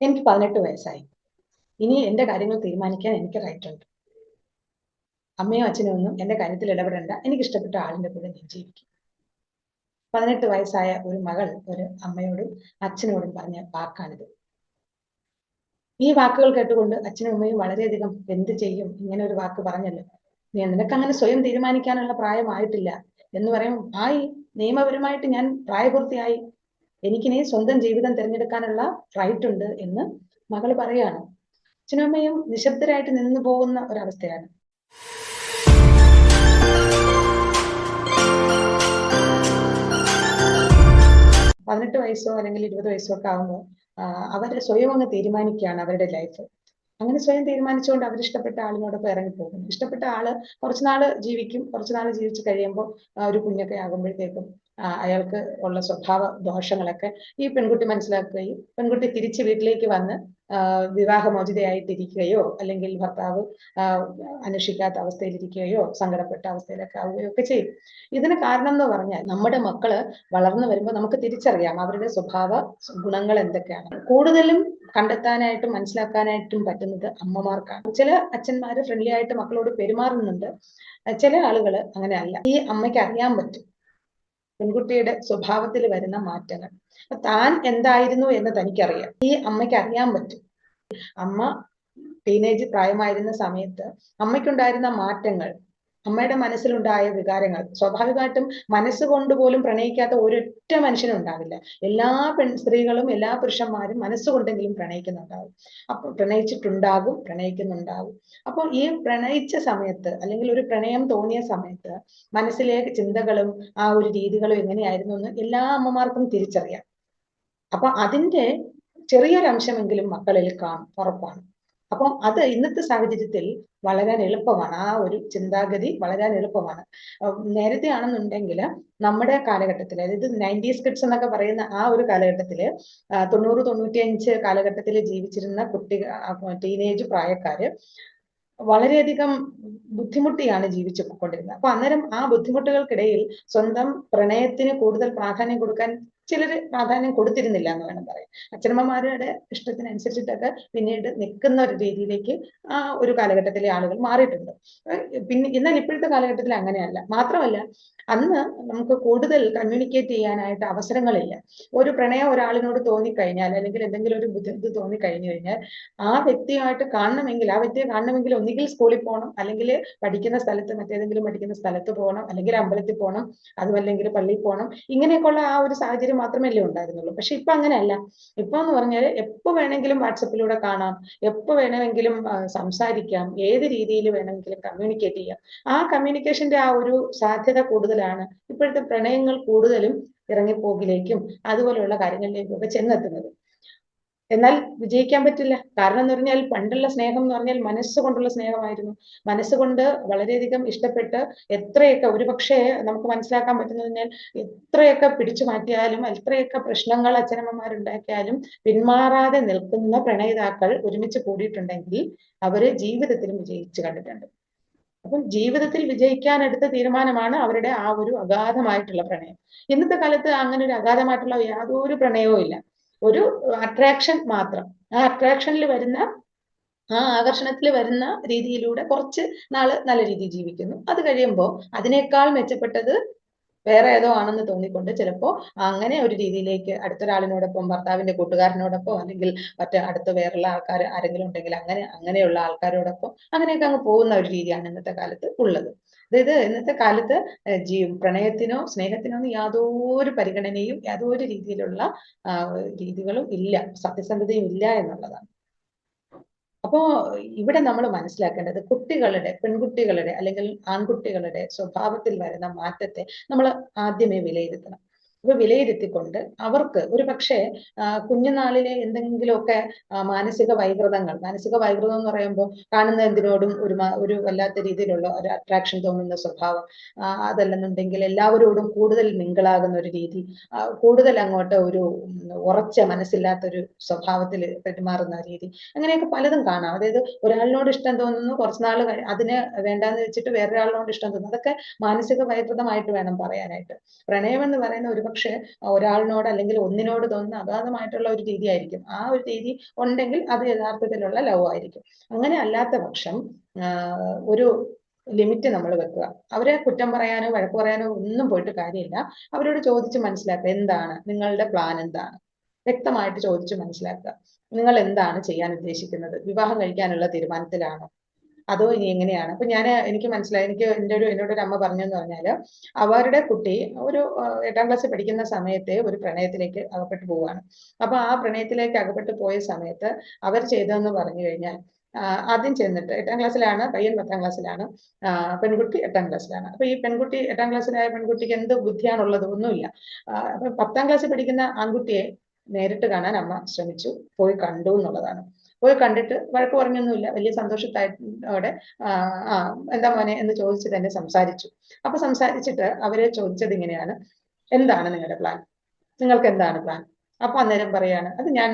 എനിക്ക് പതിനെട്ട് വയസ്സായി. ഇനി എന്റെ കാര്യങ്ങൾ തീരുമാനിക്കാൻ എനിക്ക് റൈറ്റ് ഉണ്ട്. അമ്മയും അച്ഛനും ഒന്നും എന്റെ കാര്യത്തിൽ ഇടപെടേണ്ട. എനിക്ക് ഇഷ്ടപ്പെട്ട ആളിന്റെ കൂടെ ഞാൻ ജീവിക്കും. പതിനെട്ട് വയസ്സായ ഒരു മകൾ ഒരു അമ്മയോടും അച്ഛനോടും പറഞ്ഞ വാക്കാണിത്. ഈ വാക്കുകൾ കേട്ടുകൊണ്ട് അച്ഛനും അമ്മയും വളരെയധികം എന്ത് ചെയ്യും? ഇങ്ങനെ ഒരു വാക്ക് പറഞ്ഞല്ലോ. നീ നിനക്ക് അങ്ങനെ സ്വയം തീരുമാനിക്കാനുള്ള പ്രായമായിട്ടില്ല എന്ന് പറയും ആയി നിയമപരമായിട്ട് ഞാൻ പ്രായപൂർത്തിയായി. എനിക്കിനി സ്വന്തം ജീവിതം തിരഞ്ഞെടുക്കാനുള്ള റൈറ്റ് ഉണ്ട് എന്ന് മകൾ പറയാണ്. അച്ഛനും അമ്മയും നിശബ്ദരായിട്ട് നിന്നു പോകുന്ന ഒരവസ്ഥയാണ്. പതിനെട്ട് വയസ്സോ അല്ലെങ്കിൽ ഇരുപത് വയസ്സോ ഒക്കെ ആകുമ്പോൾ അവർ സ്വയം അങ്ങ് തീരുമാനിക്കുകയാണ് അവരുടെ ലൈഫ് അങ്ങനെ സ്വയം തീരുമാനിച്ചുകൊണ്ട് അവരിഷ്ടപ്പെട്ട ആളിനോടൊപ്പം ഇറങ്ങിപ്പോകും ഇഷ്ടപ്പെട്ട ആൾ കുറച്ചുനാൾ ജീവിക്കും കുറച്ചുനാൾ ജീവിച്ചു കഴിയുമ്പോൾ ഒരു കുഞ്ഞൊക്കെ ആകുമ്പോഴത്തേക്കും അയാൾക്ക് ഉള്ള സ്വഭാവ ദോഷങ്ങളൊക്കെ ഈ പെൺകുട്ടി മനസ്സിലാക്കുകയും പെൺകുട്ടി തിരിച്ച് വീട്ടിലേക്ക് വന്ന് വിവാഹമോചിതയായിട്ടിരിക്കുകയോ അല്ലെങ്കിൽ ഭർത്താവ് അനുഷ്ഠിക്കാത്ത അവസ്ഥയിലിരിക്കുകയോ സങ്കടപ്പെട്ട അവസ്ഥയിലൊക്കെ ആവുകയോ ഒക്കെ ചെയ്യും. ഇതിന് കാരണം എന്ന് പറഞ്ഞാൽ നമ്മുടെ മക്കൾ വളർന്നു വരുമ്പോൾ നമുക്ക് തിരിച്ചറിയാം അവരുടെ സ്വഭാവ ഗുണങ്ങൾ എന്തൊക്കെയാണ്. കൂടുതലും കണ്ടെത്താനായിട്ടും മനസ്സിലാക്കാനായിട്ടും പറ്റുന്നത് അമ്മമാർക്കാണ്. ചില അച്ഛന്മാര് ഫ്രണ്ട്ലി ആയിട്ട് മക്കളോട് പെരുമാറുന്നുണ്ട്. ചില ആളുകൾ അങ്ങനെയല്ല. ഈ അമ്മയ്ക്ക് അറിയാൻ പറ്റും. പെൺകുട്ടിയുടെ സ്വഭാവത്തിൽ വരുന്ന മാറ്റങ്ങൾ. താൻ എന്തായിരുന്നു എന്ന് തനിക്കറിയാം. ഈ അമ്മയ്ക്ക് അറിയാൻ പറ്റും. അമ്മ ടീനേജ് പ്രായമായിരുന്ന സമയത്ത് അമ്മയ്ക്കുണ്ടായിരുന്ന മാറ്റങ്ങൾ അമ്മയുടെ മനസ്സിലുണ്ടായ വികാരങ്ങൾ. സ്വാഭാവികമായിട്ടും മനസ്സുകൊണ്ട് പോലും പ്രണയിക്കാത്ത ഒരൊറ്റ മനുഷ്യനും ഉണ്ടാവില്ല. എല്ലാ പെൺ സ്ത്രീകളും എല്ലാ പുരുഷന്മാരും മനസ്സുകൊണ്ടെങ്കിലും പ്രണയിക്കുന്നുണ്ടാവും. അപ്പൊ പ്രണയിച്ചിട്ടുണ്ടാകും പ്രണയിക്കുന്നുണ്ടാകും. അപ്പോൾ ഈ പ്രണയിച്ച സമയത്ത് അല്ലെങ്കിൽ ഒരു പ്രണയം തോന്നിയ സമയത്ത് മനസ്സിലെ ചിന്തകളും ആ ഒരു രീതികളും എങ്ങനെയായിരുന്നു എന്ന് എല്ലാ അമ്മമാർക്കും തിരിച്ചറിയാം. അപ്പൊ അതിന്റെ ചെറിയൊരംശമെങ്കിലും മക്കളിൽ കാണും ഉറപ്പാണ്. അപ്പം അത് ഇന്നത്തെ സാഹചര്യത്തിൽ വളരാൻ എളുപ്പമാണ്. ആ ഒരു ചിന്താഗതി വളരാൻ എളുപ്പമാണ്. നേരത്തെ ആണെന്നുണ്ടെങ്കിൽ നമ്മുടെ കാലഘട്ടത്തിൽ അതായത് നയന്റീസ് കിഡ്സ് എന്നൊക്കെ പറയുന്ന ആ ഒരു കാലഘട്ടത്തിൽ തൊണ്ണൂറ് തൊണ്ണൂറ്റിയഞ്ച് കാലഘട്ടത്തിൽ ജീവിച്ചിരുന്ന കുട്ടി ടീനേജ് പ്രായക്കാര് വളരെയധികം ബുദ്ധിമുട്ടിയാണ് ജീവിച്ചു പോയിക്കൊണ്ടിരുന്നത് അപ്പൊ അന്നേരം ആ ബുദ്ധിമുട്ടുകൾക്കിടയിൽ സ്വന്തം പ്രണയത്തിന് കൂടുതൽ പ്രാധാന്യം കൊടുക്കാൻ ചിലർ പ്രാധാന്യം കൊടുത്തിരുന്നില്ല എന്ന് വേണം പറയാം അച്ഛനമ്മമാരുടെ ഇഷ്ടത്തിനനുസരിച്ചിട്ടൊക്കെ പിന്നീട് നിൽക്കുന്ന ഒരു രീതിയിലേക്ക് ആ ഒരു കാലഘട്ടത്തിലെ ആളുകൾ മാറിയിട്ടുണ്ട്. പിന്നെ എന്നാൽ ഇപ്പോഴത്തെ കാലഘട്ടത്തിൽ അങ്ങനെയല്ല. മാത്രമല്ല അന്ന് നമുക്ക് കൂടുതൽ കമ്മ്യൂണിക്കേറ്റ് ചെയ്യാനായിട്ട് അവസരങ്ങളില്ല. ഒരു പ്രണയം ഒരാളിനോട് തോന്നിക്കഴിഞ്ഞാൽ അല്ലെങ്കിൽ എന്തെങ്കിലും ഒരു ബുദ്ധിമുട്ട് തോന്നിക്കഴിഞ്ഞു കഴിഞ്ഞാൽ ആ വ്യക്തിയായിട്ട് കാണണമെങ്കിൽ ആ വ്യക്തിയെ കാണണമെങ്കിൽ ഒന്നുകിൽ സ്കൂളിൽ പോകണം അല്ലെങ്കിൽ പഠിക്കുന്ന സ്ഥലത്ത് മറ്റേതെങ്കിലും പഠിക്കുന്ന സ്ഥലത്ത് പോകണം അല്ലെങ്കിൽ അമ്പലത്തിൽ പോകണം അതുമല്ലെങ്കിൽ പള്ളിയിൽ പോകണം. ഇങ്ങനെയൊക്കെയുള്ള ആ ഒരു സാഹചര്യം മാത്രമല്ലേ ഉണ്ടായിരുന്നുള്ളൂ. പക്ഷെ ഇപ്പൊ അങ്ങനെയല്ല. ഇപ്പൊ എന്ന് പറഞ്ഞാൽ എപ്പോ വേണമെങ്കിലും വാട്സപ്പിലൂടെ കാണാം. എപ്പോ വേണമെങ്കിലും സംസാരിക്കാം. ഏത് രീതിയിൽ വേണമെങ്കിലും കമ്മ്യൂണിക്കേറ്റ് ചെയ്യാം. ആ കമ്മ്യൂണിക്കേഷന്റെ ആ ഒരു സാധ്യത കൂടുതലാണ്. ഇപ്പോഴത്തെ പ്രണയങ്ങൾ കൂടുതലും ഇറങ്ങിപ്പോകിലേക്കും അതുപോലെയുള്ള കാര്യങ്ങളിലേക്കും ഒക്കെ ചെന്നെത്തുന്നത്. എന്നാൽ വിജയിക്കാൻ പറ്റില്ല. കാരണം എന്ന് പറഞ്ഞാൽ പണ്ടുള്ള സ്നേഹം എന്ന് പറഞ്ഞാൽ മനസ്സുകൊണ്ടുള്ള സ്നേഹമായിരുന്നു. മനസ്സുകൊണ്ട് വളരെയധികം ഇഷ്ടപ്പെട്ട് എത്രയൊക്കെ ഒരുപക്ഷെ നമുക്ക് മനസ്സിലാക്കാൻ പറ്റുന്നത് പറഞ്ഞാൽ എത്രയൊക്കെ പിടിച്ചു മാറ്റിയാലും എത്രയൊക്കെ പ്രശ്നങ്ങൾ അച്ഛനമ്മമാരുണ്ടാക്കിയാലും പിന്മാറാതെ നിൽക്കുന്ന പ്രണയിതാക്കൾ ഒരുമിച്ച് കൂടിയിട്ടുണ്ടെങ്കിൽ അവർ ജീവിതത്തിലും വിജയിച്ചു കണ്ടിട്ടുണ്ട്. അപ്പം ജീവിതത്തിൽ വിജയിക്കാൻ എടുത്ത തീരുമാനമാണ് അവരുടെ ആ ഒരു അഗാധമായിട്ടുള്ള പ്രണയം. ഇന്നത്തെ കാലത്ത് അങ്ങനെ ഒരു അഗാധമായിട്ടുള്ള യാതൊരു പ്രണയവും ഇല്ല. ഒരു അട്രാക്ഷൻ മാത്രം. ആ അട്രാക്ഷനിൽ വരുന്ന ആ ആകർഷണത്തിൽ വരുന്ന രീതിയിലൂടെ കുറച്ച് നാൾ നല്ല രീതിയിൽ ജീവിക്കുന്നു. അത് കഴിയുമ്പോൾ അതിനേക്കാൾ മെച്ചപ്പെട്ടത് വേറെ ഏതോ ആണെന്ന് തോന്നിക്കൊണ്ട് ചിലപ്പോ അങ്ങനെ ഒരു രീതിയിലേക്ക് അടുത്തൊരാളിനോടൊപ്പം ഭർത്താവിന്റെ കൂട്ടുകാരനോടൊപ്പം അല്ലെങ്കിൽ മറ്റ് അടുത്ത വേറുള്ള ആൾക്കാർ ആരെങ്കിലും ഉണ്ടെങ്കിൽ അങ്ങനെ അങ്ങനെയുള്ള ആൾക്കാരോടൊപ്പം അങ്ങനെയൊക്കെ അങ്ങ് പോകുന്ന ഒരു രീതിയാണ് ഇന്നത്തെ കാലത്ത് ഉള്ളത്. അതായത് ഇന്നത്തെ കാലത്ത് ജീ പ്രണയത്തിനോ സ്നേഹത്തിനോ യാതൊരു പരിഗണനയും യാതൊരു രീതിയിലുള്ള രീതികളും ഇല്ല സത്യസന്ധതയും ഇല്ല എന്നുള്ളതാണ്. അപ്പോ ഇവിടെ നമ്മൾ മനസ്സിലാക്കേണ്ടത് കുട്ടികളുടെ പെൺകുട്ടികളുടെ അല്ലെങ്കിൽ ആൺകുട്ടികളുടെ സ്വഭാവത്തിൽ വരുന്ന മാറ്റത്തെ നമ്മൾ ആദ്യമേ വിലയിരുത്തണം. അപ്പൊ വിലയിരുത്തിക്കൊണ്ട് അവർക്ക് ഒരു പക്ഷേ കുഞ്ഞുനാളിലെ എന്തെങ്കിലുമൊക്കെ മാനസിക വൈകൃതങ്ങൾ മാനസിക വൈകൃതം എന്ന് പറയുമ്പോൾ കാണുന്ന എന്തിനോടും ഒരു ഒരു വല്ലാത്ത രീതിയിലുള്ള ഒരു അട്രാക്ഷൻ തോന്നുന്ന സ്വഭാവം. അതല്ലെന്നുണ്ടെങ്കിൽ എല്ലാവരോടും കൂടുതൽ മിങ്കിളാകുന്ന ഒരു രീതി കൂടുതൽ അങ്ങോട്ട് ഒരു ഉറച്ച മനസ്സില്ലാത്തൊരു സ്വഭാവത്തിൽ പെരുമാറുന്ന രീതി. അങ്ങനെയൊക്കെ പലതും കാണാം. അതായത് ഒരാളിനോട് ഇഷ്ടം തോന്നുന്നു കുറച്ചുനാൾ അതിനെ വേണ്ടാന്ന് വെച്ചിട്ട് വേറൊരാളിനോട് ഇഷ്ടം തോന്നുന്നു. അതൊക്കെ മാനസിക വൈകൃതമായിട്ട് വേണം പറയാനായിട്ട്. പ്രണയം എന്ന് പറയുന്ന ഒരു ഒരുപക്ഷെ ഒരാളിനോട് അല്ലെങ്കിൽ ഒന്നിനോട് തോന്നുന്ന അഗാധമായിട്ടുള്ള ഒരു രീതി ആയിരിക്കും. ആ ഒരു രീതി ഉണ്ടെങ്കിൽ അത് യഥാർത്ഥത്തിലുള്ള ലവ് ആയിരിക്കും. അങ്ങനെ അല്ലാത്ത പക്ഷം ഒരു ലിമിറ്റ് നമ്മൾ വെക്കുക. അവരെ കുറ്റം പറയാനോ വഴക്ക് പറയാനോ ഒന്നും പോയിട്ട് കാര്യമില്ല. അവരോട് ചോദിച്ച് മനസ്സിലാക്കുക എന്താണ് നിങ്ങളുടെ പ്ലാൻ എന്താണ്? വ്യക്തമായിട്ട് ചോദിച്ച് മനസ്സിലാക്കുക. നിങ്ങൾ എന്താണ് ചെയ്യാൻ ഉദ്ദേശിക്കുന്നത്? വിവാഹം കഴിക്കാനുള്ള തീരുമാനത്തിലാണോ? അതോ ഇനി എങ്ങനെയാണ്? അപ്പൊ ഞാൻ എനിക്ക് മനസ്സിലായി എനിക്ക് എന്റെ ഒരു എന്നോട് ഒരു അമ്മ പറഞ്ഞെന്ന് പറഞ്ഞാൽ അവരുടെ കുട്ടി ഒരു എട്ടാം ക്ലാസ്സിൽ പഠിക്കുന്ന സമയത്തെ ഒരു പ്രണയത്തിലേക്ക് അകപ്പെട്ടു പോവുകയാണ്. അപ്പൊ ആ പ്രണയത്തിലേക്ക് അകപ്പെട്ടു പോയ സമയത്ത് അവർ ചെയ്തതെന്ന് പറഞ്ഞു കഴിഞ്ഞാൽ ആദ്യം ചെന്നിട്ട് എട്ടാം ക്ലാസ്സിലാണ് പയ്യൻ പത്താം ക്ലാസ്സിലാണ് പെൺകുട്ടി എട്ടാം ക്ലാസ്സിലാണ്. അപ്പൊ ഈ പെൺകുട്ടി എട്ടാം ക്ലാസ്സിലായ പെൺകുട്ടിക്ക് എന്ത് ബുദ്ധിയാണുള്ളത് ഒന്നുമില്ല. അപ്പൊ പത്താം ക്ലാസ്സിൽ പഠിക്കുന്ന ആൺകുട്ടിയെ നേരിട്ട് കാണാൻ അമ്മ ശ്രമിച്ചു പോയി കണ്ടു എന്നുള്ളതാണ്. പോയി കണ്ടിട്ട് വഴക്ക് പറഞ്ഞൊന്നുമില്ല. വലിയ സന്തോഷത്തോടെ ആ എന്താ മോനെ എന്ന് ചോദിച്ച് തന്നെ സംസാരിച്ചു. അപ്പൊ സംസാരിച്ചിട്ട് അവരെ ചോദിച്ചത് ഇങ്ങനെയാണ്. എന്താണ് നിങ്ങളുടെ പ്ലാൻ നിങ്ങൾക്ക് എന്താണ് പ്ലാൻ അപ്പൊ അന്നേരം പറയാണ് അത് ഞാൻ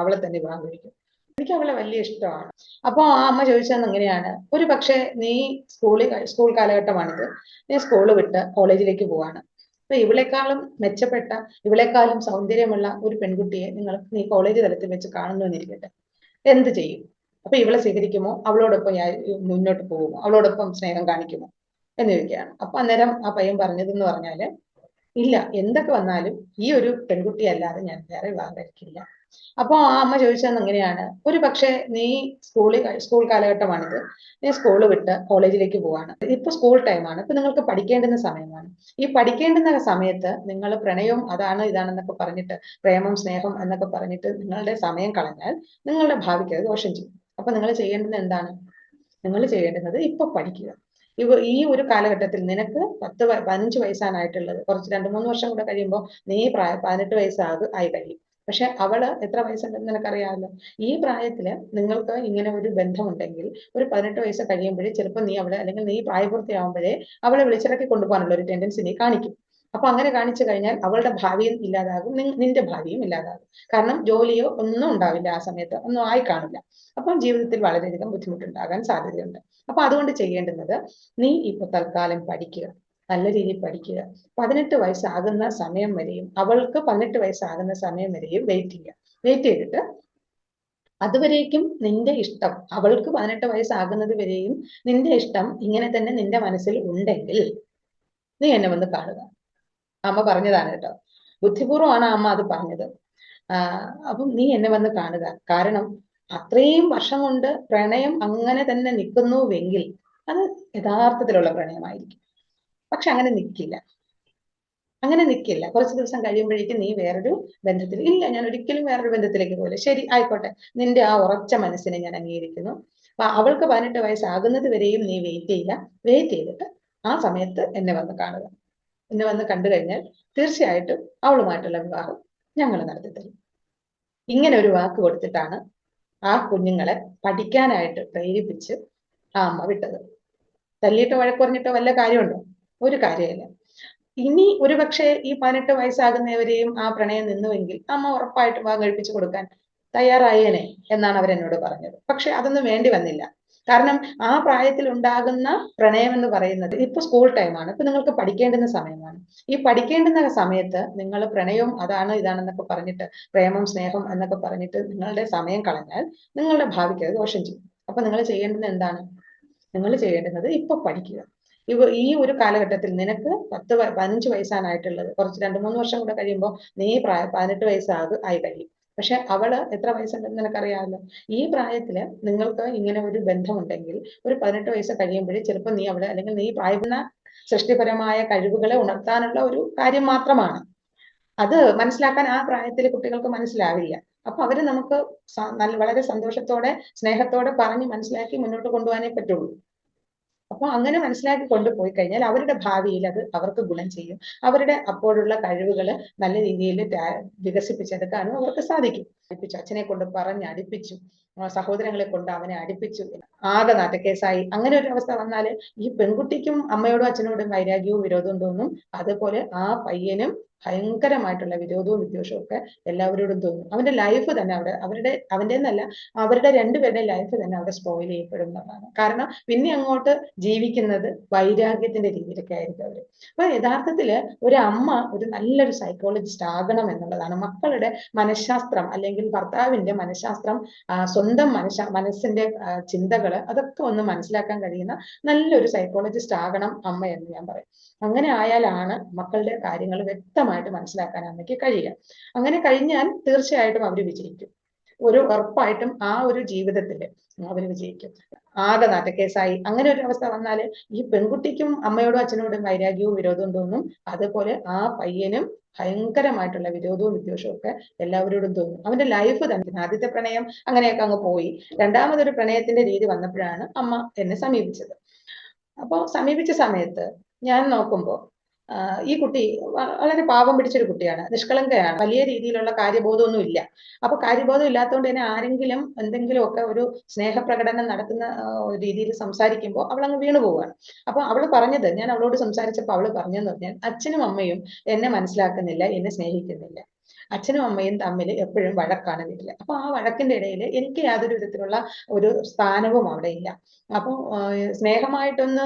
അവളെ തന്നെ വിവാഹം കഴിക്കും. എനിക്ക് അവളെ വലിയ ഇഷ്ടമാണ്. അപ്പൊ ആ അമ്മ ചോദിച്ചത് എങ്ങനെയാണ് ഒരു പക്ഷേ നീ സ്കൂളിൽ സ്കൂൾ കാലഘട്ടമാണിത്. നീ സ്കൂൾ വിട്ട് കോളേജിലേക്ക് പോവാണ്. അപ്പൊ ഇവളെക്കാളും മെച്ചപ്പെട്ട ഇവളെക്കാളും സൗന്ദര്യമുള്ള ഒരു പെൺകുട്ടിയെ നിങ്ങൾ നീ കോളേജ് തലത്തിൽ വെച്ച് കാണുന്നു എന്നിരിക്കട്ടെ. എന്ത് ചെയ്യും? അപ്പൊ ഇവളെ സ്വീകരിക്കുമോ? അവളോടൊപ്പം ഞാൻ മുന്നോട്ട് പോകുമോ? അവളോടൊപ്പം സ്നേഹം കാണിക്കുമോ? എന്ന് ചോദിക്കുകയാണ് അപ്പൊ അന്നേരം ആ പയ്യൻ പറഞ്ഞതെന്ന് പറഞ്ഞാൽ ഇല്ല എന്തൊക്കെ വന്നാലും ഈ ഒരു പെൺകുട്ടി അല്ലാതെ ഞാൻ വേറെ വിവാഹം കഴിക്കില്ല. അപ്പൊ ആ അമ്മ ചോദിച്ചത് എങ്ങനെയാണ് ഒരു പക്ഷേ നീ സ്കൂളിൽ സ്കൂൾ കാലഘട്ടമാണിത്. നീ സ്കൂൾ വിട്ട് കോളേജിലേക്ക് പോവാണ്. ഇപ്പൊ സ്കൂൾ ടൈമാണ് ഇപ്പൊ നിങ്ങൾക്ക് പഠിക്കേണ്ടുന്ന സമയമാണ്. ഈ പഠിക്കേണ്ടുന്ന സമയത്ത് നിങ്ങൾ പ്രണയവും അതാണ് ഇതാണെന്നൊക്കെ പറഞ്ഞിട്ട് പ്രേമം സ്നേഹം എന്നൊക്കെ പറഞ്ഞിട്ട് നിങ്ങളുടെ സമയം കളഞ്ഞാൽ നിങ്ങളുടെ ഭാവിക്ക് അത് ദോഷം ചെയ്യും. അപ്പൊ നിങ്ങൾ ചെയ്യേണ്ടത് എന്താണ്? നിങ്ങൾ ചെയ്യേണ്ടുന്നത് ഇപ്പൊ പഠിക്കുക. ഇവ ഈ ഒരു കാലഘട്ടത്തിൽ നിനക്ക് പത്ത് പതിനഞ്ച് വയസ്സാണായിട്ടുള്ളത് കുറച്ച് രണ്ട് മൂന്ന് വർഷം കൂടെ കഴിയുമ്പോൾ നീ പ്രായ പതിനെട്ട് വയസ്സാകും ആയി കഴിയും. പക്ഷെ അവൾ എത്ര വയസ്സുണ്ടെന്ന് നിനക്കറിയാമല്ലോ? ഈ പ്രായത്തിൽ നിങ്ങൾക്ക് ഇങ്ങനെ ഒരു ബന്ധമുണ്ടെങ്കിൽ ഒരു പതിനെട്ട് വയസ്സ് കഴിയുമ്പോഴേ ചിലപ്പോൾ നീ അവളെ അല്ലെങ്കിൽ നീ പ്രായപൂർത്തിയാവുമ്പോഴേ അവളെ വിളിച്ചിറക്കി കൊണ്ടുപോകാനുള്ള ഒരു ടെൻഡൻസി നീ കാണിക്കും. അപ്പൊ അങ്ങനെ കാണിച്ചു കഴിഞ്ഞാൽ അവളുടെ ഭാവിയും ഇല്ലാതാകും നിന്റെ ഭാവിയും ഇല്ലാതാകും. കാരണം ജോലിയോ ഒന്നും ഉണ്ടാവില്ല ആ സമയത്ത് ഒന്നും ആയി കാണില്ല. അപ്പം ജീവിതത്തിൽ വളരെയധികം ബുദ്ധിമുട്ടുണ്ടാകാൻ സാധ്യതയുണ്ട്. അപ്പൊ അതുകൊണ്ട് ചെയ്യേണ്ടുന്നത് നീ ഇപ്പൊ തൽക്കാലം പഠിക്കുക. നല്ല രീതിയിൽ പഠിക്കുക. പതിനെട്ട് വയസ്സാകുന്ന സമയം വരെയും അവൾക്ക് പതിനെട്ട് വയസ്സാകുന്ന സമയം വരെയും വെയിറ്റ് ചെയ്യുക. വെയിറ്റ് ചെയ്തിട്ട് അതുവരേക്കും നിന്റെ ഇഷ്ടം അവൾക്ക് പതിനെട്ട് വയസ്സാകുന്നത് വരെയും നിന്റെ ഇഷ്ടം ഇങ്ങനെ തന്നെ നിന്റെ മനസ്സിൽ ഉണ്ടെങ്കിൽ നീ എന്നെ വന്ന് കാണുക. അമ്മ പറഞ്ഞതാണ് കേട്ടോ. ബുദ്ധിപൂർവമാണ് അമ്മ അത് പറഞ്ഞത്. അപ്പം നീ എന്നെ വന്ന് കാണുക. കാരണം അത്രയും വർഷം കൊണ്ട് പ്രണയം അങ്ങനെ തന്നെ നിൽക്കുന്നുവെങ്കിൽ അത് യഥാർത്ഥത്തിലുള്ള പ്രണയമായിരിക്കും. പക്ഷെ അങ്ങനെ നിൽക്കില്ല അങ്ങനെ നിൽക്കില്ല കുറച്ച് ദിവസം കഴിയുമ്പോഴേക്കും നീ വേറൊരു ബന്ധത്തിൽ ഇല്ല. ഞാൻ ഒരിക്കലും വേറൊരു ബന്ധത്തിലേക്ക് പോകില്ല ശരി ആയിക്കോട്ടെ. നിന്റെ ആ ഉറച്ച മനസ്സിനെ ഞാൻ അംഗീകരിക്കുന്നു. അപ്പൊ അവൾക്ക് പതിനെട്ട് വയസ്സാകുന്നത് വരെയും നീ വെയിറ്റ് ചെയ്യുക വെയിറ്റ് ചെയ്തിട്ട് ആ സമയത്ത് എന്നെ വന്ന് കാണുക. എന്നെ വന്ന് കണ്ടു കഴിഞ്ഞാൽ തീർച്ചയായിട്ടും അവളുമായിട്ടുള്ള വിവാഹം ഞങ്ങൾ നടത്തിത്തരും ഇങ്ങനെ ഒരു വാക്ക് കൊടുത്തിട്ടാണ് ആ കുഞ്ഞുങ്ങളെ പഠിക്കാനായിട്ട് പ്രേരിപ്പിച്ച് ആ അമ്മ വിട്ടത്. തല്ലിയിട്ടോ വഴക്കുറഞ്ഞിട്ടോ വല്ല കാര്യമുണ്ടോ? ഒരു കാര്യമില്ല. ഇനി ഒരുപക്ഷെ ഈ പതിനെട്ട് വയസ്സാകുന്നവരെയും ആ പ്രണയം നിന്നുവെങ്കിൽ അമ്മ ഉറപ്പായിട്ടും വാ കഴിപ്പിച്ചു കൊടുക്കാൻ തയ്യാറായേനെ എന്നാണ് അവരെന്നോട് പറഞ്ഞത്. പക്ഷെ അതൊന്നും വേണ്ടി വന്നില്ല. കാരണം ആ പ്രായത്തിൽ ഉണ്ടാകുന്ന പ്രണയം എന്ന് പറയുന്നത് ഇപ്പൊ സ്കൂൾ ടൈമാണ് ഇപ്പൊ നിങ്ങൾക്ക് പഠിക്കേണ്ടുന്ന സമയമാണ്. ഈ പഠിക്കേണ്ടുന്ന സമയത്ത് നിങ്ങൾ പ്രണയവും അതാണ് ഇതാണെന്നൊക്കെ പറഞ്ഞിട്ട് പ്രേമം സ്നേഹം എന്നൊക്കെ പറഞ്ഞിട്ട് നിങ്ങളുടെ സമയം കളഞ്ഞാൽ നിങ്ങളുടെ ഭാവിക്ക് ദോഷം ചെയ്യും. അപ്പൊ നിങ്ങൾ ചെയ്യേണ്ടത് എന്താണ്? നിങ്ങൾ ചെയ്യേണ്ടുന്നത് ഇപ്പൊ പഠിക്കുക. ഇവ ഈ ഒരു കാലഘട്ടത്തിൽ നിനക്ക് പത്ത് പതിനഞ്ച് വയസ്സാണായിട്ടുള്ളത് കുറച്ച് രണ്ട് മൂന്ന് വർഷം കൂടെ കഴിയുമ്പോൾ നീ പ്രായ പതിനെട്ട് വയസ്സാകും ആയി കഴിയും. പക്ഷെ അവൾ എത്ര വയസ്സുണ്ടെന്ന് നിനക്കറിയാമല്ലോ? ഈ പ്രായത്തിൽ നിങ്ങൾക്ക് ഇങ്ങനെ ഒരു ബന്ധമുണ്ടെങ്കിൽ ഒരു പതിനെട്ട് വയസ്സ് കഴിയുമ്പോഴേ ചിലപ്പോൾ നീ അവളെ അല്ലെങ്കിൽ നീ പ്രായപ്പെടുന്ന സൃഷ്ടിപരമായ കഴിവുകളെ ഉണർത്താനുള്ള ഒരു കാര്യം മാത്രമാണ്. അത് മനസ്സിലാക്കാൻ ആ പ്രായത്തിലെ കുട്ടികൾക്ക് മനസ്സിലാവില്ല. അപ്പൊ അവർ നമുക്ക് വളരെ സന്തോഷത്തോടെ സ്നേഹത്തോടെ പറഞ്ഞ് മനസ്സിലാക്കി മുന്നോട്ട് കൊണ്ടുപോകാനേ പറ്റുള്ളൂ. അപ്പൊ അങ്ങനെ മനസ്സിലാക്കി കൊണ്ടുപോയി കഴിഞ്ഞാൽ അവരുടെ ഭാവിയിൽ അത് അവർക്ക് ഗുണം ചെയ്യും. അവരുടെ അപ്പോഴുള്ള കഴിവുകൾ നല്ല രീതിയിൽ വികസിപ്പിച്ചെടുക്കാനും അവർക്ക് സാധിക്കും. അടുപ്പിച്ചു അച്ഛനെ കൊണ്ട് പറഞ്ഞ് അടുപ്പിച്ചു സഹോദരങ്ങളെ കൊണ്ട് അവനെ അടുപ്പിച്ചു. ആകെ നാട്ടക്കേസായി അങ്ങനെ ഒരു അവസ്ഥ വന്നാൽ ഈ പെൺകുട്ടിക്കും അമ്മയോടും അച്ഛനോടും വൈരാഗ്യവും വിരോധവും തോന്നും അതുപോലെ ആ പയ്യനും ഭയങ്കരമായിട്ടുള്ള വിരോധവും വിദ്വേഷവും ഒക്കെ എല്ലാവരോടും തോന്നും. അവന്റെ ലൈഫ് തന്നെ അവിടെ അവരുടെ അവന്റെ എന്നല്ല അവരുടെ രണ്ടുപേരുടെ ലൈഫ് തന്നെ അവിടെ സ്പോയിൽ ചെയ്യപ്പെടുന്നതാണ് കാരണം പിന്നെ അങ്ങോട്ട് ജീവിക്കുന്നത് വൈരാഗ്യത്തിന്റെ രീതിയിലൊക്കെ ആയിരിക്കും അവർ. അപ്പൊ യഥാർത്ഥത്തിൽ ഒരു അമ്മ ഒരു നല്ലൊരു സൈക്കോളജിസ്റ്റ് ആകണം എന്നുള്ളതാണ് മക്കളുടെ മനഃശാസ്ത്രം അല്ലെങ്കിൽ ഭർത്താവിന്റെ മനഃശാസ്ത്രം സ്വന്തം മനഃശ മനസ്സിന്റെ ചിന്തകൾ അതൊക്കെ ഒന്ന് മനസ്സിലാക്കാൻ കഴിയുന്ന നല്ലൊരു സൈക്കോളജിസ്റ്റ് ആകണം അമ്മ എന്ന് ഞാൻ പറയും. അങ്ങനെ ആയാലാണ് മക്കളുടെ കാര്യങ്ങൾ വ്യക്തമായിട്ട് മനസ്സിലാക്കാൻ അമ്മയ്ക്ക് കഴിയുക. അങ്ങനെ കഴിഞ്ഞാൽ തീർച്ചയായിട്ടും അവർ വിജയിക്കും. ഒരു ഉറപ്പായിട്ടും ആ ഒരു ജീവിതത്തിൽ അവർ വിജയിക്കും. ആകെ നാറ്റക്കേസായി. അങ്ങനെ ഒരു അവസ്ഥ വന്നാൽ ഈ പെൺകുട്ടിക്കും അമ്മയോടും അച്ഛനോടും വൈരാഗ്യവും വിരോധവും തോന്നും. അതുപോലെ ആ പയ്യനും ഭയങ്കരമായിട്ടുള്ള വിരോധവും വിദ്വേഷവും ഒക്കെ എല്ലാവരോടും തോന്നും. അവന്റെ ലൈഫ് തന്നെ ആദ്യത്തെ പ്രണയം അങ്ങനെയൊക്കെ അങ്ങ് പോയി. രണ്ടാമതൊരു പ്രണയത്തിന്റെ രീതി വന്നപ്പോഴാണ് അമ്മ എന്നെ സമീപിച്ചത്. അപ്പോൾ സമീപിച്ച സമയത്ത് ഞാൻ നോക്കുമ്പോൾ ഈ കുട്ടി വളരെ പാപം പിടിച്ചൊരു കുട്ടിയാണ്. നിഷ്കളങ്കയാണ്. വലിയ രീതിയിലുള്ള കാര്യബോധമൊന്നും ഇല്ല അപ്പൊ കാര്യബോധം ഇല്ലാത്തതുകൊണ്ട് തന്നെ ആരെങ്കിലും എന്തെങ്കിലും ഒക്കെ ഒരു സ്നേഹപ്രകടനം നടത്തുന്ന രീതിയിൽ സംസാരിക്കുമ്പോൾ അവൾ അങ്ങ് വീണു പോവുകയാണ്. അപ്പൊ അവൾ പറഞ്ഞത് ഞാൻ അവളോട് സംസാരിച്ചപ്പോൾ അവൾ പറഞ്ഞെന്ന് പറഞ്ഞാൽ അച്ഛനും അമ്മയും എന്നെ മനസ്സിലാക്കുന്നില്ല എന്നെ സ്നേഹിക്കുന്നില്ല. അച്ഛനും അമ്മയും തമ്മിൽ എപ്പോഴും വഴക്കാണ് വീട്ടിൽ അപ്പൊ ആ വഴക്കിന്റെ ഇടയിൽ എനിക്ക് യാതൊരു വിധത്തിലുള്ള ഒരു സ്ഥാനവും അവിടെ ഇല്ല. അപ്പൊ സ്നേഹമായിട്ടൊന്ന്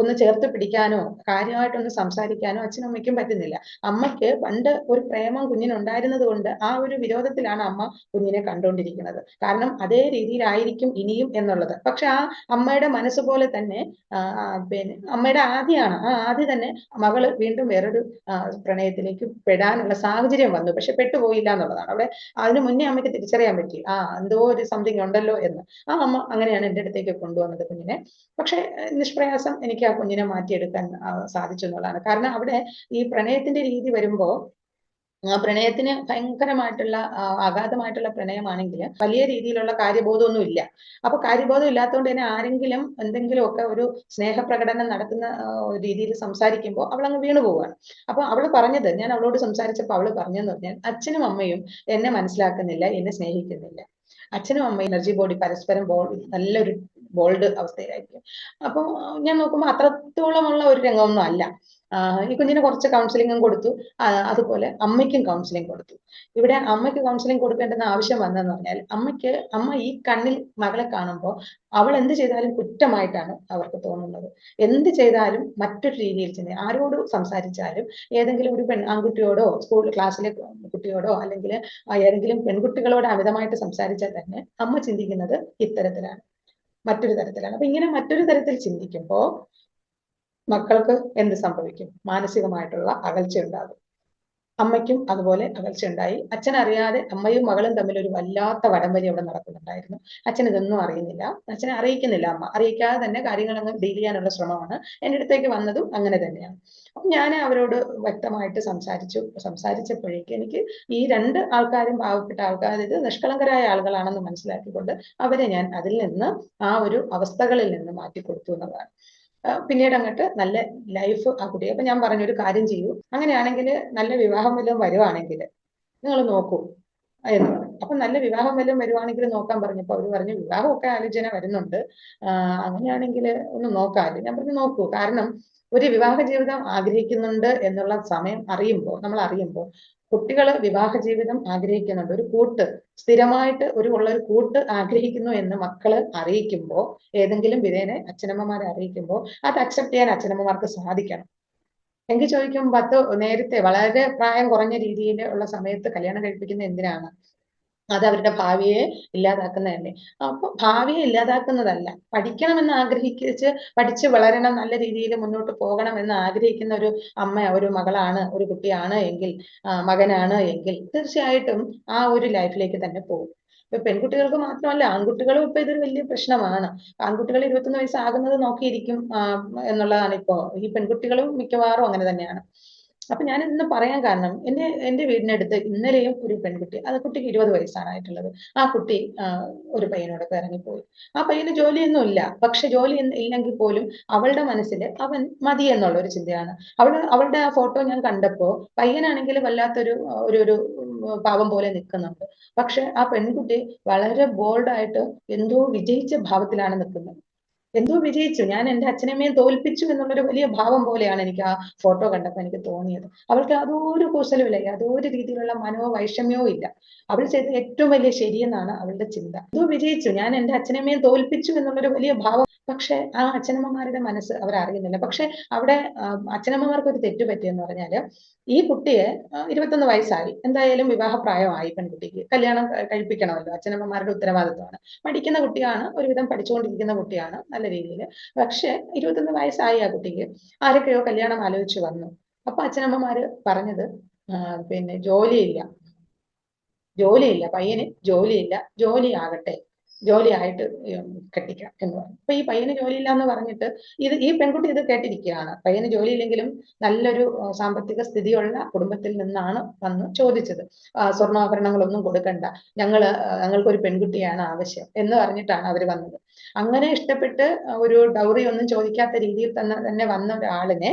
ഒന്ന് ചേർത്ത് പിടിക്കാനോ കാര്യമായിട്ടൊന്ന് സംസാരിക്കാനോ അച്ഛനും അമ്മയ്ക്കും പറ്റുന്നില്ല. അമ്മയ്ക്ക് പണ്ട് ഒരു പ്രേമം കുഞ്ഞിനുണ്ടായിരുന്നത് കൊണ്ട് ആ ഒരു വിരോധത്തിലാണ് അമ്മ കുഞ്ഞിനെ കണ്ടുകൊണ്ടിരിക്കുന്നത് കാരണം അതേ രീതിയിലായിരിക്കും ഇനിയും എന്നുള്ളത്. പക്ഷെ ആ അമ്മയുടെ മനസ്സ് പോലെ തന്നെ പിന്നെ അമ്മയുടെ ആദ്യമാണ് ആ ആദ്യം തന്നെ മകൾ വീണ്ടും വേറൊരു പ്രണയത്തിലേക്ക് പെടാനുള്ള സാഹചര്യം വന്നു. പക്ഷെ പെട്ടുപോയില്ല എന്നുള്ളതാണ്. അവിടെ അതിന് മുന്നേ അമ്മയ്ക്ക് തിരിച്ചറിയാൻ പറ്റി. ആ എന്തോ ഒരു സംതിങ് ഉണ്ടല്ലോ എന്ന്. ആ അമ്മ അങ്ങനെയാണ് എന്റെ അടുത്തേക്ക് കൊണ്ടുവന്നത് കുഞ്ഞിനെ. പക്ഷെ നിഷ്പ്രയാസം എനിക്ക് ആ കുഞ്ഞിനെ മാറ്റിയെടുക്കാൻ സാധിച്ചു എന്നുള്ളതാണ് കാരണം അവിടെ ഈ പ്രണയത്തിന്റെ രീതി വരുമ്പോ ആ പ്രണയത്തിന് ഭയങ്കരമായിട്ടുള്ള അഗാധമായിട്ടുള്ള പ്രണയമാണെങ്കിൽ വലിയ രീതിയിലുള്ള കാര്യബോധമൊന്നും ഇല്ല അപ്പൊ കാര്യബോധം ഇല്ലാത്തതുകൊണ്ട് തന്നെ ആരെങ്കിലും എന്തെങ്കിലും ഒക്കെ ഒരു സ്നേഹപ്രകടനം നടത്തുന്ന രീതിയിൽ സംസാരിക്കുമ്പോൾ അവൾ അങ്ങ് വീണു പോവാണ് അപ്പൊ അവൾ പറഞ്ഞത് ഞാൻ അവളോട് സംസാരിച്ചപ്പോൾ അവൾ പറഞ്ഞെന്ന് പറഞ്ഞാൽ അച്ഛനും അമ്മയും എന്നെ മനസ്സിലാക്കുന്നില്ല എന്നെ സ്നേഹിക്കുന്നില്ല. അച്ഛനും അമ്മയും എനർജി ബോഡി പരസ്പരം ബോൾ നല്ലൊരു ബോൾഡ് അവസ്ഥയിലായിരിക്കും. അപ്പോൾ ഞാൻ നോക്കുമ്പോൾ അത്രത്തോളമുള്ള ഒരു രംഗമൊന്നും അല്ല. ഈ കുഞ്ഞിന് കുറച്ച് കൗൺസിലിങ്ങും കൊടുത്തു. അതുപോലെ അമ്മയ്ക്കും കൗൺസിലിംഗ് കൊടുത്തു. ഇവിടെ അമ്മയ്ക്ക് കൗൺസിലിംഗ് കൊടുക്കേണ്ടെന്ന് ആവശ്യം വന്നതെന്ന് പറഞ്ഞാൽ അമ്മയ്ക്ക് അമ്മ ഈ കണ്ണിൽ മകളെ കാണുമ്പോൾ അവൾ എന്ത് ചെയ്താലും കുറ്റമായിട്ടാണ് അവർക്ക് തോന്നുന്നത്. എന്ത് ചെയ്താലും മറ്റൊരു രീതിയിൽ ചെന്ന് ആരോട് സംസാരിച്ചാലും ഏതെങ്കിലും ഒരു പെൺ ആൺകുട്ടിയോടോ സ്കൂൾ ക്ലാസ്സിലെ കുട്ടിയോടോ അല്ലെങ്കിൽ ഏതെങ്കിലും പെൺകുട്ടികളോട് അമിതമായിട്ട് സംസാരിച്ചാൽ തന്നെ അമ്മ ചിന്തിക്കുന്നത് ഇത്തരത്തിലാണ് മറ്റൊരു തരത്തിലാണ്. അപ്പൊ ഇങ്ങനെ മറ്റൊരു തരത്തിൽ ചിന്തിക്കുമ്പോൾ മക്കൾക്ക് എന്ത് സംഭവിക്കും? മാനസികമായിട്ടുള്ള അകൽച്ച ഉണ്ടാകും. അമ്മയ്ക്കും അതുപോലെ അകൽച്ച ഉണ്ടായി. അച്ഛൻ അറിയാതെ അമ്മയും മകളും തമ്മിൽ ഒരു വല്ലാത്ത വടംവലി അവിടെ നടക്കുന്നുണ്ടായിരുന്നു. അച്ഛൻ ഇതൊന്നും അറിയുന്നില്ല. അച്ഛനെ അറിയിക്കുന്നില്ല അമ്മ. അറിയിക്കാതെ തന്നെ കാര്യങ്ങൾ അങ്ങ് ഡീൽ ചെയ്യാനുള്ള ശ്രമമാണ്. എന്റെ അടുത്തേക്ക് വന്നതും അങ്ങനെ തന്നെയാണ്. അപ്പം ഞാൻ അവരോട് വ്യക്തമായിട്ട് സംസാരിച്ചു. സംസാരിച്ചപ്പോഴേക്ക് എനിക്ക് ഈ രണ്ട് ആൾക്കാരും പാവപ്പെട്ട ആൾക്കാർ ഇത് നിഷ്കളങ്കരായ ആളുകളാണെന്ന് മനസ്സിലാക്കിക്കൊണ്ട് അവരെ ഞാൻ അതിൽ നിന്ന് ആ ഒരു അവസ്ഥകളിൽ നിന്ന് മാറ്റി കൊടുത്തു എന്നുള്ളതാണ്. പിന്നീട് അങ്ങോട്ട് നല്ല ലൈഫ് ആ കുട്ടി. അപ്പൊ ഞാൻ പറഞ്ഞു ഒരു കാര്യം ചെയ്യൂ. അങ്ങനെയാണെങ്കിൽ നല്ല വിവാഹം വല്ലതും വരുവാണെങ്കിൽ നിങ്ങൾ നോക്കൂ എന്ന് പറഞ്ഞു. അപ്പൊ നല്ല വിവാഹം വല്ലതും വരുവാണെങ്കിൽ നോക്കാൻ പറഞ്ഞപ്പോ അവർ പറഞ്ഞു വിവാഹമൊക്കെ ആലോചന വരുന്നുണ്ട്. അങ്ങനെയാണെങ്കിൽ ഒന്ന് നോക്കാൽ ഞാൻ പറഞ്ഞു നോക്കൂ. കാരണം ഒരു വിവാഹ ജീവിതം ആഗ്രഹിക്കുന്നുണ്ട് എന്നുള്ള സമയം അറിയുമ്പോൾ നമ്മൾ അറിയുമ്പോൾ കുട്ടികൾ വിവാഹ ജീവിതം ആഗ്രഹിക്കുന്നുണ്ട്. ഒരു കൂട്ട് സ്ഥിരമായിട്ട് ഒരു ഉള്ള ഒരു കൂട്ട് ആഗ്രഹിക്കുന്നു എന്ന് മക്കൾ അറിയിക്കുമ്പോൾ ഏതെങ്കിലും വിധേനെ അച്ഛനമ്മമാരെ അറിയിക്കുമ്പോൾ അത് അക്സെപ്റ്റ് ചെയ്യാൻ അച്ഛനമ്മമാർക്ക് സാധിക്കണം. എങ്കിൽ ചോദിക്കും പത്ത് നേരത്തെ വളരെ പ്രായം കുറഞ്ഞ രീതിയിൽ ഉള്ള സമയത്ത് കല്യാണം കഴിപ്പിക്കുന്ന എന്തിനാണ്? അത് അവരുടെ ഭാവിയെ ഇല്ലാതാക്കുന്നതല്ലേ. അപ്പൊ ഭാവിയെ ഇല്ലാതാക്കുന്നതല്ല. പഠിക്കണമെന്ന് ആഗ്രഹിച്ച് പഠിച്ച് വളരണം നല്ല രീതിയിൽ മുന്നോട്ട് പോകണം എന്ന് ആഗ്രഹിക്കുന്ന ഒരു അമ്മ ഒരു മകളാണ് ഒരു കുട്ടിയാണ് എങ്കിൽ മകനാണ് എങ്കിൽ തീർച്ചയായിട്ടും ആ ഒരു ലൈഫിലേക്ക് തന്നെ പോകും. ഇപ്പൊ പെൺകുട്ടികൾക്ക് മാത്രമല്ല ആൺകുട്ടികളും ഇപ്പൊ ഇതൊരു വലിയ പ്രശ്നമാണ്. ആൺകുട്ടികൾ ഇരുപത്തൊന്ന് വയസ്സാകുന്നത് നോക്കിയിരിക്കും എന്നുള്ളതാണ് ഇപ്പോ. ഈ പെൺകുട്ടികളും മിക്കവാറും അങ്ങനെ തന്നെയാണ്. അപ്പൊ ഞാൻ ഇന്ന് പറയാൻ കാരണം എന്റെ എന്റെ വീടിനടുത്ത് ഇന്നലെയും ഒരു പെൺകുട്ടി അത് കുട്ടിക്ക് ഇരുപത് വയസ്സാണ് ആയിട്ടുള്ളത്. ആ കുട്ടി ഒരു പയ്യനോടൊക്കെ ഇറങ്ങിപ്പോയി. ആ പയ്യന് ജോലിയൊന്നും ഇല്ല. പക്ഷെ ജോലി ഇല്ലെങ്കിൽ പോലും അവളുടെ മനസ്സിൽ അവൻ മതി എന്നുള്ള ഒരു ചിന്തയാണ്. അവൾ അവളുടെ ആ ഫോട്ടോ ഞാൻ കണ്ടപ്പോ പയ്യനാണെങ്കിൽ വല്ലാത്തൊരു ഒരു ഒരു പാവം പോലെ നിൽക്കുന്നുണ്ട് പക്ഷെ ആ പെൺകുട്ടി വളരെ ബോൾഡായിട്ട് എന്തോ വിജയിച്ച ഭാവത്തിലാണ് നിൽക്കുന്നത്. എന്തോ വിജയിച്ചു. ഞാൻ എന്റെ അച്ഛനമ്മയും തോൽപ്പിച്ചു എന്നുള്ളൊരു വലിയ ഭാവം പോലെയാണ് എനിക്ക് ആ ഫോട്ടോ കണ്ടപ്പോൾ എനിക്ക് തോന്നിയത്. അവൾക്ക് അതൊരു കുശലമില്ല യാതൊരു രീതിയിലുള്ള മനോവൈഷമ്യവും ഇല്ല. അവൾ ചെയ്ത ഏറ്റവും വലിയ ശരിയെന്നാണ് അവളുടെ ചിന്ത. എന്തോ വിജയിച്ചു. ഞാൻ എന്റെ അച്ഛനമ്മയും തോൽപ്പിച്ചു എന്നുള്ളൊരു വലിയ ഭാവം. പക്ഷെ ആ അച്ഛനമ്മമാരുടെ മനസ്സ് അവർ അറിയുന്നില്ല. പക്ഷെ അവിടെ അച്ഛനമ്മമാർക്ക് ഒരു തെറ്റ് പറ്റിയെന്ന് പറഞ്ഞാൽ ഈ കുട്ടിയെ ഇരുപത്തൊന്ന് വയസ്സായി. എന്തായാലും വിവാഹപ്രായമായി പെൺകുട്ടിക്ക്. കല്യാണം കഴിപ്പിക്കണമല്ലോ. അച്ഛനമ്മമാരുടെ ഉത്തരവാദിത്വമാണ്. പഠിക്കുന്ന കുട്ടിയാണ് ഒരുവിധം പഠിച്ചുകൊണ്ടിരിക്കുന്ന കുട്ടിയാണ്. നല്ല രീതിയിൽ പക്ഷെ ഇരുപത്തൊന്ന് വയസ്സായി ആ കുട്ടിക്ക്. ആരൊക്കെയോ കല്യാണം ആലോചിച്ച് വന്നു. അപ്പൊ അച്ഛനമ്മമാര് പറഞ്ഞത് പിന്നെ ജോലിയില്ല. ജോലിയില്ല പയ്യന് ജോലിയില്ല. ജോലി ആകട്ടെ ജോലി ആയിട്ട് ഉം കെട്ടിക്കാം എന്ന് പറഞ്ഞു. അപ്പൊ ഈ പയ്യന് ജോലിയില്ല എന്ന് പറഞ്ഞിട്ട് ഇത് ഈ പെൺകുട്ടി ഇത് കേട്ടിരിക്കുകയാണ്. പയ്യന് ജോലിയില്ലെങ്കിലും നല്ലൊരു സാമ്പത്തിക സ്ഥിതിയുള്ള കുടുംബത്തിൽ നിന്നാണ് വന്ന് ചോദിച്ചത്. സ്വർണാഭരണങ്ങളൊന്നും കൊടുക്കണ്ട. ഞങ്ങൾ ഞങ്ങൾക്കൊരു പെൺകുട്ടിയാണ് ആവശ്യം എന്ന് പറഞ്ഞിട്ടാണ് അവർ വന്നത്. അങ്ങനെ ഇഷ്ടപ്പെട്ട് ഒരു ഡൗറി ഒന്നും ചോദിക്കാത്ത രീതിയിൽ തന്നെ തന്നെ വന്ന ഒരാളിനെ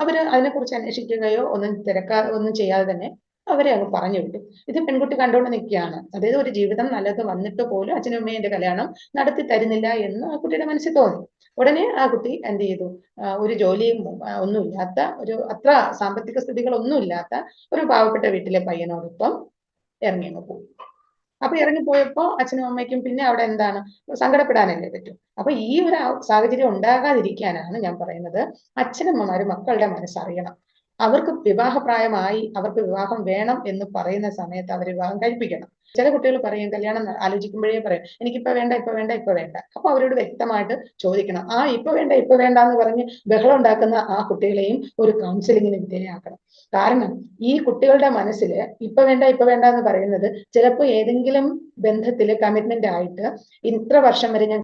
അവർ അതിനെക്കുറിച്ച് അന്വേഷിക്കുകയോ ഒന്നും തിരക്കാ ഒന്നും ചെയ്യാതെ തന്നെ അവരെ അങ്ങ് പറഞ്ഞു വിട്ടു. ഇത് പെൺകുട്ടി കണ്ടുകൊണ്ട് നിൽക്കുകയാണ്. അതായത് ഒരു ജീവിതം നല്ലത് വന്നിട്ട് പോലും അച്ഛനും കല്യാണം നടത്തി തരുന്നില്ല എന്ന് ആ കുട്ടിയുടെ മനസ്സിൽ തോന്നി. ഉടനെ ആ കുട്ടി എന്ത് ചെയ്തു? ഒരു ജോലിയും ഒന്നുമില്ലാത്ത ഒരു അത്ര സാമ്പത്തിക സ്ഥിതികളൊന്നുമില്ലാത്ത ഒരു പാവപ്പെട്ട വീട്ടിലെ പയ്യനോടൊപ്പം ഇറങ്ങി അങ്ങ് പോയി. അപ്പൊ ഇറങ്ങിപ്പോയപ്പോ അച്ഛനും അമ്മയ്ക്കും പിന്നെ അവിടെ എന്താണ്? സങ്കടപ്പെടാനല്ലേ പറ്റും. അപ്പൊ ഈ ഒരു സാഹചര്യം ഉണ്ടാകാതിരിക്കാനാണ് ഞാൻ പറയുന്നത്. അച്ഛനമ്മമാര് മക്കളുടെ മനസ്സറിയണം. അവർക്ക് വിവാഹപ്രായമായി അവർക്ക് വിവാഹം വേണം എന്ന് പറയുന്ന സമയത്ത് അവർ വിവാഹം കഴിപ്പിക്കണം. ചില കുട്ടികൾ പറയും കല്യാണം ആലോചിക്കുമ്പോഴേ പറയും എനിക്കിപ്പോ വേണ്ട ഇപ്പൊ വേണ്ട ഇപ്പൊ വേണ്ട. അപ്പൊ അവരോട് വ്യക്തമായിട്ട് ചോദിക്കണം ആ ഇപ്പൊ വേണ്ട ഇപ്പൊ വേണ്ട എന്ന് പറഞ്ഞ് ബഹളം ഉണ്ടാക്കുന്ന ആ കുട്ടികളെയും ഒരു കൗൺസിലിങ്ങിന് വിധേയമാക്കണം കാരണം ഈ കുട്ടികളുടെ മനസ്സിൽ ഇപ്പൊ വേണ്ട ഇപ്പൊ വേണ്ട എന്ന് പറയുന്നത് ചിലപ്പോൾ ഏതെങ്കിലും ബന്ധത്തിൽ കമ്മിറ്റ്മെന്റ് ആയിട്ട് ഇത്ര വർഷം വരെ ഞാൻ